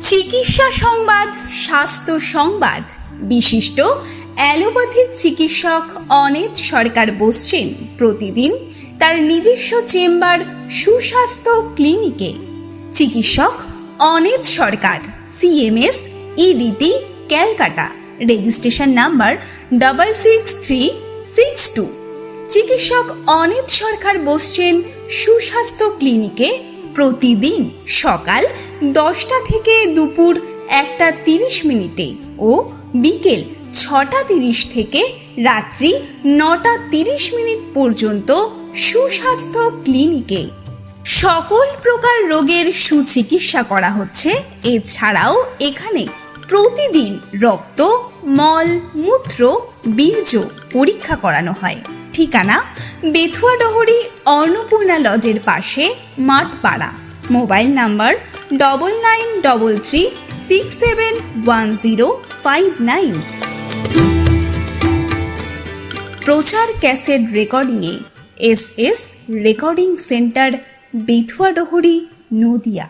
চিকিৎসা সংবাদ, স্বাস্থ্য সংবাদ। বিশিষ্ট অ্যালোপ্যাথিক চিকিৎসক অনিত সরকার বসছেন প্রতিদিন তার নিজস্ব চেম্বার সুস্বাস্থ্য ক্লিনিকে। চিকিৎসক Anit Sarkar, CMS, EDT, Calcutta. Registration number double six three six two. চিকিৎসক অনিত সরকার বসছেন সুস্বাস্থ্য ক্লিনিকে প্রতিদিন সকাল দশটা থেকে দুপুর একটা তিরিশ মিনিটে ও বিকেল ছটা তিরিশ থেকে রাত্রি নটা তিরিশ মিনিট পর্যন্ত সুস্বাস্থ্য ক্লিনিকে। সকল প্রকার রোগের সুচিকিৎসা করা হচ্ছে। এছাড়াও এখানে প্রতিদিন রক্ত, মল, মূত্র, বীর্য পরীক্ষা করানো হয়। ঠিকানা বেথুয়াডহরি অন্নপূর্ণা লজের পাশে Mathpara. Mobile number double nine double three six seven one zero five nine প্রচার cassette রেকর্ডিংয়ে S S recording centre Bethuadahari Nadia.